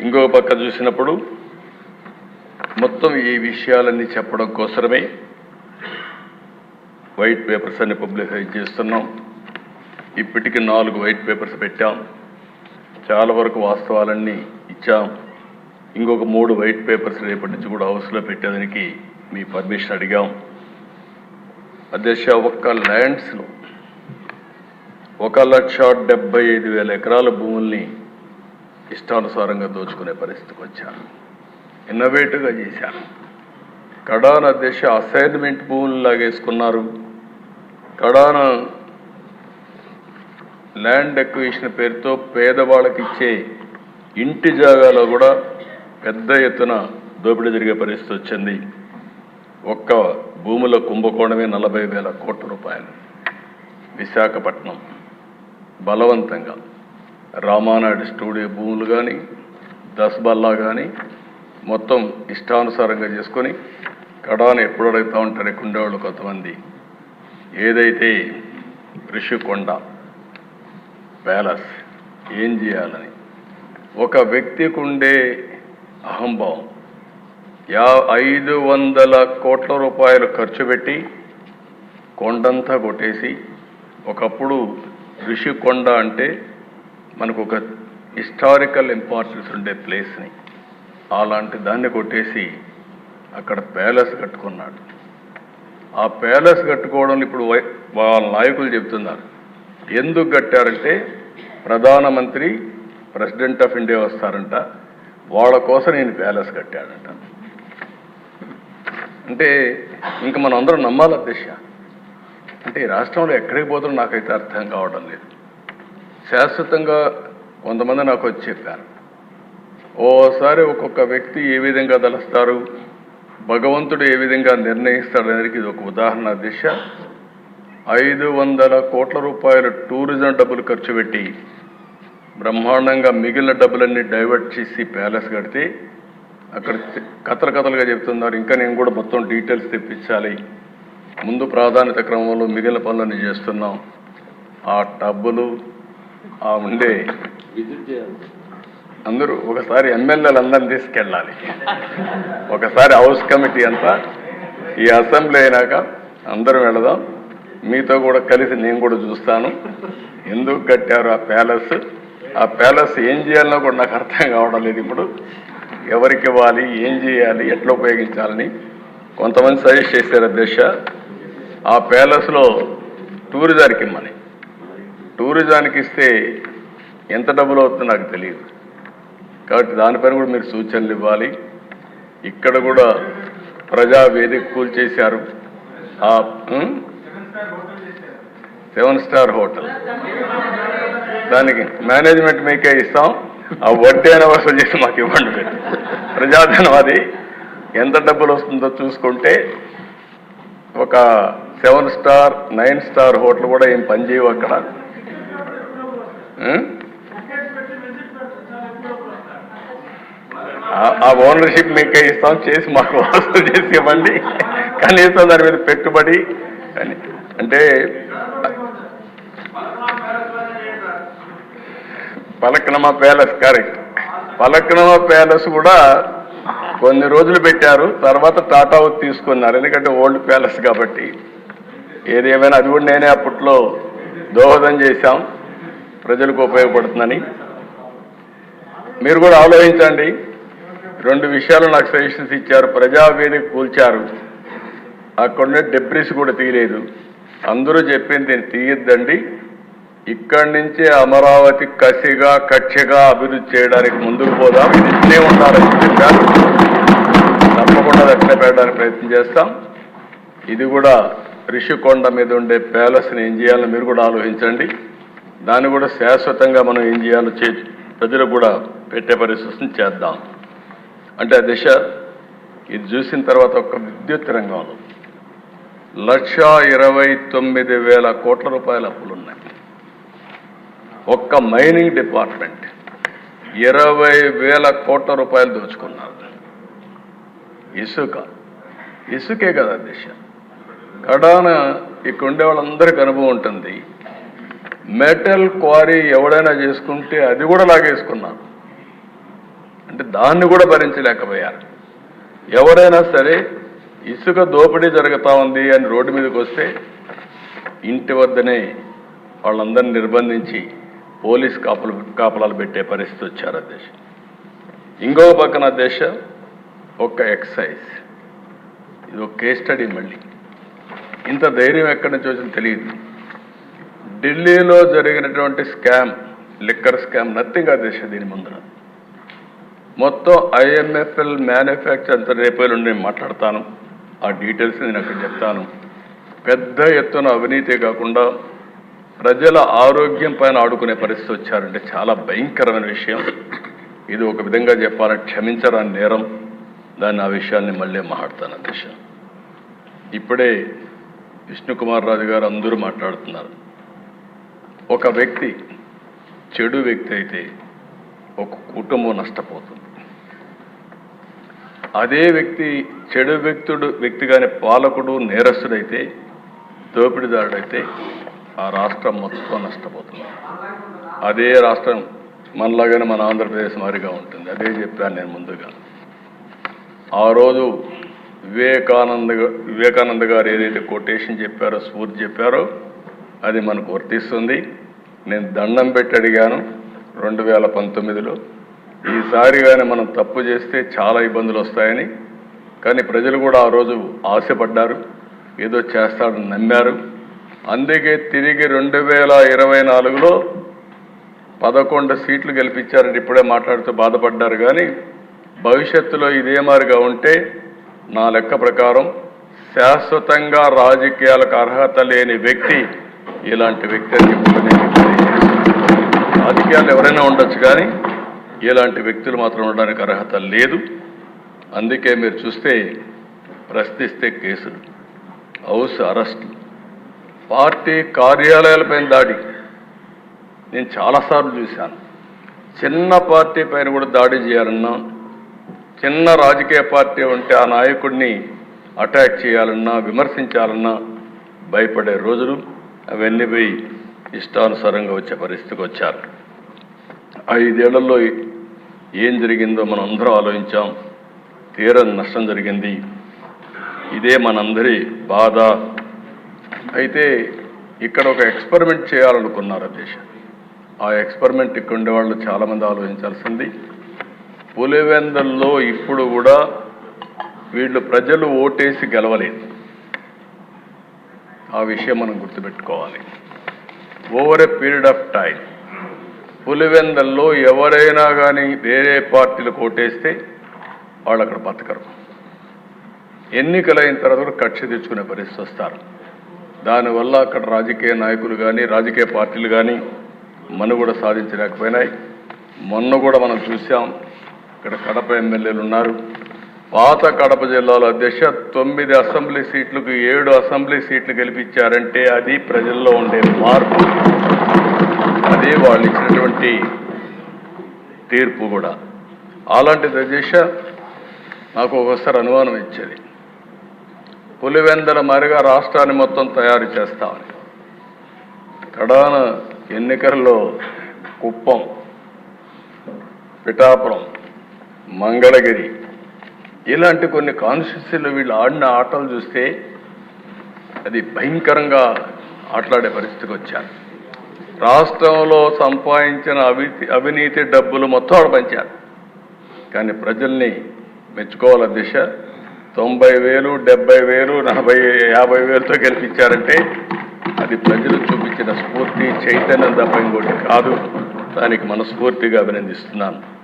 ఇంకో పక్క చూసినప్పుడు మొత్తం ఈ విషయాలన్నీ చెప్పడం కోసమే వైట్ పేపర్స్ అన్ని పబ్లిసైజ్ చేస్తున్నాం. ఇప్పటికి నాలుగు వైట్ పేపర్స్ పెట్టాం. చాలా వరకు వాస్తవాలన్నీ ఇచ్చాం. ఇంకొక మూడు వైట్ పేపర్స్ రేపటి నుంచి కూడా హౌస్లో పెట్టేదానికి మీ పర్మిషన్ అడిగాం. అధ్యక్ష ఒక్క ల్యాండ్స్లో ఒక లక్ష డెబ్బై ఐదు వేల ఎకరాల భూముల్ని ఇష్టానుసారంగా దోచుకునే పరిస్థితికి వచ్చాను. ఇన్నోవేటివ్గా చేశాను. కడాన దేశ అసైన్మెంట్ భూములు లాగేసుకున్నారు. కడాన ల్యాండ్ ఎక్విజిషన్ పేరుతో పేదవాళ్ళకి ఇచ్చే ఇంటి జాగాలో కూడా పెద్ద ఎత్తున దోపిడీ జరిగే పరిస్థితి వచ్చింది. ఒక్క భూముల కుంభకోణమే నలభై వేల కోట్ల రూపాయలు. విశాఖపట్నం బలవంతంగా. రామానాయుడు స్టూడియో భూములు కానీ దస్బల్లా కానీ మొత్తం ఇష్టానుసారంగా చేసుకొని కడాను ఎప్పుడు అడుగుతూ ఉంటారు కుండేవాళ్ళు కొంతమంది. ఏదైతే ఋషికొండ ప్యాలెస్ ఏం చేయాలని. ఒక వ్యక్తికి ఉండే అహంభావం. యా ఐదు వందల కోట్ల రూపాయలు ఖర్చు పెట్టి కొండంతా కొట్టేసి ఒకప్పుడు ఋషికొండ అంటే మనకు ఒక హిస్టారికల్ ఇంపార్టెన్స్ ఉండే ప్లేస్ని అలాంటి దాన్ని కొట్టేసి అక్కడ ప్యాలెస్ కట్టుకున్నాడు. ఆ ప్యాలెస్ కట్టుకోవడం ఇప్పుడు వై- వాళ్ళ నాయకులు చెప్తున్నారు ఎందుకు కట్టారంటే ప్రధానమంత్రి ప్రెసిడెంట్ ఆఫ్ ఇండియా వస్తారంట వాళ్ళ కోసం నేను ప్యాలెస్ కట్టాడంట అంటే ఇంక మనం అందరం నమ్మాలి అధ్యక్ష. అంటే ఈ రాష్ట్రంలో ఎక్కడికి పోతున్నా నాకైతే అర్థం కావడం లేదు. శాశ్వతంగా కొంతమంది నాకు వచ్చి చెప్పారు. ఓసారి ఒక్కొక్క వ్యక్తి ఏ విధంగా తలుస్తారు? భగవంతుడు ఏ విధంగా నిర్ణయిస్తాడనేది ఇది ఒక ఉదాహరణ దిశ. ఐదు వందల కోట్ల రూపాయల టూరిజం డబ్బులు ఖర్చు పెట్టి బ్రహ్మాండంగా మిగిలిన డబ్బులన్నీ డైవర్ట్ చేసి ప్యాలెస్ కడితే అక్కడ చె- కథలు కథలుగా చెప్తున్నారు. ఇంకా నేను కూడా మొత్తం డీటెయిల్స్ తెప్పించాలి. ముందు ప్రాధాన్యత క్రమంలో మిగిలిన పనులన్నీ చేస్తున్నాం. ఆ డబ్బులు ఉండే అందరూ ఒకసారి ఎమ్మెల్యేలు అందరిని తీసుకెళ్ళాలి. ఒకసారి హౌస్ కమిటీ అంతా ఈ అసెంబ్లీ అయినాక అందరం వెళదాం. మీతో కూడా కలిసి నేను కూడా చూస్తాను. ఎందుకు కట్టారు ఆ ప్యాలెస్? ఆ ప్యాలెస్ ఏం చేయాలనో కూడా నాకు అర్థం కావడం లేదు ఇప్పుడు. ఎవరికి ఇవ్వాలి ఏం చేయాలి ఎట్లా ఉపయోగించాలని కొంతమంది సజెస్ట్ చేశారు అధ్యక్ష. ఆ ప్యాలెస్లో టూరిజానికి ఇమ్మని టూరిజానికి ఇస్తే ఎంత డబ్బులు అవుతుందో నాకు తెలియదు. కాబట్టి దానిపైన కూడా మీరు సూచనలు ఇవ్వాలి. ఇక్కడ కూడా ప్రజా వేదిక కూల్చేశారు ఆ సెవెన్ స్టార్ హోటల్. దానికి మేనేజ్మెంట్ మీకే ఇస్తాం. ఆ వడ్డీ అయినా వసూలు చేసి మాకు ఇవ్వండి మీరు. ప్రజాధనం అది. ఎంత డబ్బులు వస్తుందో చూసుకుంటే ఒక seven star nine star hotel కూడా ఏం పనిచేయవు అక్కడ. ఆ- ఓనర్షిప్ మీకే ఇస్తాం చేసి మాకు వసూలు చేసి ఇవ్వండి కనీసం దాని మీద పెట్టుబడి అని. అంటే Falaknuma palace correct. Falaknuma palace కూడా కొన్ని రోజులు పెట్టారు తర్వాత టాటా తీసుకున్నారు. ఎందుకంటే ఓల్డ్ ప్యాలెస్ కాబట్టి. ఏదేమైనా అది కూడా నేనే అప్పట్లో దోహదం చేశాం. ప్రజలకు ఉపయోగపడుతుందని. మీరు కూడా ఆలోచించండి. రెండు విషయాలు నాకు సజెషన్స్ ఇచ్చారు. ప్రజావేదిక కూల్చారు. అక్కడ డెబ్రిస్ కూడా తీయలేదు. అందరూ చెప్పింది తీయద్దండి. ఇక్కడి నుంచే అమరావతి కసిగా కక్షగా అభివృద్ధి చేయడానికి ముందుకు పోదాం. ఇది ఇట్లే ఉండాలని చెప్పారు. తప్పకుండా అది అట్లే పెట్టడానికి ప్రయత్నం చేస్తాం. ఇది కూడా రిషికొండ మీద ఉండే ప్యాలెస్ని ఏం చేయాలని మీరు కూడా ఆలోచించండి. దాన్ని కూడా శాశ్వతంగా మనం ఏం చేయాలో చే ప్రజలు కూడా పెట్టే పరిస్థితిని చేద్దాం. అంటే ఆ దిశ ఇది చూసిన తర్వాత ఒక విద్యుత్ రంగంలో. లక్ష ఇరవై తొమ్మిది వేల కోట్ల రూపాయల అప్పులు ఉన్నాయి. ఒక్క మైనింగ్ డిపార్ట్మెంట్ ఇరవై వేల కోట్ల రూపాయలు దోచుకున్నారు. ఇసుక. ఇసుకే కదా దిశ. కడాన ఇక్కడ ఉండే వాళ్ళందరికీ అనుభవం ఉంటుంది. మెటల్ క్వారీ ఎవడైనా చేసుకుంటే అది కూడా లాగేసుకున్నారు అంటే దాన్ని కూడా భరించలేకపోయారు. ఎవరైనా సరే ఇసుక దోపిడీ జరుగుతూ ఉంది అని రోడ్డు మీదకి వస్తే ఇంటి వద్దనే వాళ్ళందరిని నిర్బంధించి పోలీస్ కాపులు కాపలాలు పెట్టే పరిస్థితి వచ్చారు అధ్యక్ష ఇంకో పక్కన అధ్యక్ష ఒక్క ఎక్సైజ్. ఇది ఒక కేస్ స్టడీ మళ్ళీ. ఇంత ధైర్యం ఎక్కడి నుంచి వచ్చిందో తెలియదు. ఢిల్లీలో జరిగినటువంటి స్కామ్ లిక్కర్ స్కామ్ నథింగ్ అధ్యక్ష దీని ముందర. మొత్తం ఐఎంఎఫ్ఎల్ మ్యానుఫ్యాక్చర్ అంత రేపటి నుండి నేను మాట్లాడతాను. ఆ డీటెయిల్స్ నేను అక్కడ చెప్తాను. పెద్ద ఎత్తున అవినీతి కాకుండా ప్రజల ఆరోగ్యం పైన ఆడుకునే పరిస్థితి వచ్చారంటే చాలా భయంకరమైన విషయం. ఇది ఒక విధంగా చెప్పాలంటే క్షమించరాని నేరం. దాన్ని ఆ విషయాన్ని మళ్ళీ మాట్లాడతాను అధ్యక్ష. ఇప్పుడే విష్ణుకుమార్ రాజు గారు అందరూ మాట్లాడుతున్నారు. ఒక వ్యక్తి చెడు వ్యక్తి అయితే ఒక కుటుంబం నష్టపోతుంది. అదే వ్యక్తి చెడు వ్యక్తుడు వ్యక్తిగానే పాలకుడు నేరస్తుడైతే దోపిడీదారుడైతే ఆ రాష్ట్రం మొత్తం నష్టపోతుంది. అదే రాష్ట్రం మనలాగానే మన ఆంధ్రప్రదేశ్ మాదిరిగా ఉంటుంది. అదే చెప్పాను నేను ముందుగా. ఆ రోజు వివేకానంద వివేకానంద గారు ఏదైతే కొటేషన్ చెప్పారో స్ఫూర్తి చెప్పారో అది మనకు వర్తిస్తుంది. నేను దండం పెట్టి అడిగాను రెండు వేల పంతొమ్మిదిలో. ఈసారి కానీ మనం తప్పు చేస్తే చాలా ఇబ్బందులు వస్తాయని. కానీ ప్రజలు కూడా ఆ రోజు ఆశపడ్డారు. ఏదో చేస్తాడని నమ్మారు. అందుకే తిరిగి రెండు వేల ఇరవై నాలుగులో పదకొండు సీట్లు గెలిపించారని ఇప్పుడే మాట్లాడుతూ బాధపడ్డారు. కానీ భవిష్యత్తులో ఇదే మారిగా ఉంటే నా లెక్క ప్రకారం శాశ్వతంగా రాజకీయాలకు అర్హత లేని వ్యక్తి ఇలాంటి వ్యక్తి అని రాజకీయాలు ఎవరైనా ఉండొచ్చు కానీ ఇలాంటి వ్యక్తులు మాత్రం ఉండడానికి అర్హత లేదు. అందుకే మీరు చూస్తే ప్రశ్నిస్తే కేసులు హౌస్ అరెస్ట్ పార్టీ కార్యాలయాలపైన దాడి. నేను చాలాసార్లు చూశాను. చిన్న పార్టీ పైన కూడా దాడి చేయాలన్నా చిన్న రాజకీయ పార్టీ ఉంటే ఆ నాయకుడిని అటాక్ చేయాలన్నా విమర్శించాలన్నా భయపడే రోజులు అవన్నీ పోయి ఇష్టానుసారంగా వచ్చే పరిస్థితికి వచ్చారు. ఐదేళ్ళలో ఏం జరిగిందో మనం అందరం ఆలోచించాం. తీరం నష్టం జరిగింది. ఇదే మనందరి బాధ. అయితే ఇక్కడ ఒక ఎక్స్పెరిమెంట్ చేయాలనుకున్నారు దేశం ఆ ఎక్స్పెరిమెంట్ ఇక్కడ ఉండే వాళ్ళు చాలామంది ఆలోచించాల్సింది. పులివెందల్లో ఇప్పుడు కూడా వీళ్ళు ప్రజలు ఓటేసి గెలవలేదు. ఆ విషయం మనం గుర్తుపెట్టుకోవాలి. Over a period of time పులివెందల్లో ఎవరైనా కానీ వేరే పార్టీలు కోటేస్తే వాళ్ళు అక్కడ బతకరు. ఎన్నికలైన తర్వాత కూడా కక్ష తెచ్చుకునే పరిస్థితి వస్తారు. దానివల్ల అక్కడ రాజకీయ నాయకులు కానీ రాజకీయ పార్టీలు కానీ మనుగడ సాధించలేకపోయినాయి. మొన్న కూడా మనం చూసాం ఇక్కడ కడప ఎమ్మెల్యేలు ఉన్నారు. పాత కడప జిల్లాలో అధ్యక్ష తొమ్మిది అసెంబ్లీ సీట్లకు ఏడు అసెంబ్లీ సీట్లు గెలిపించారంటే అది ప్రజల్లో ఉండే మార్పు. అదే వాళ్ళు ఇచ్చినటువంటి తీర్పు కూడా. అలాంటిది అధ్యక్ష నాకు ఒకసారి అనుమానం ఇచ్చేది. పులివెందల మరిగా రాష్ట్రాన్ని మొత్తం తయారు చేస్తామని. కడాన ఎన్నికల్లో కుప్పం పిఠాపురం మంగళగిరి ఇలాంటి కొన్ని కాన్స్టిట్యూన్సీలో వీళ్ళు ఆడిన ఆటలు చూస్తే అది భయంకరంగా ఆటలాడే పరిస్థితికి వచ్చారు. రాష్ట్రంలో సంపాదించిన అవితి అవినీతి డబ్బులు మొత్తం ఆడ పంచారు. కానీ ప్రజల్ని మెచ్చుకోవాల దిశ తొంభై వేలు డెబ్బై వేలు నలభై యాభై వేలతో గెలిపించారంటే అది ప్రజలు చూపించిన స్ఫూర్తి చైతన్యం తప్ప ఇంకోటి కాదు. దానికి మనస్ఫూర్తిగా అభినందిస్తున్నాను.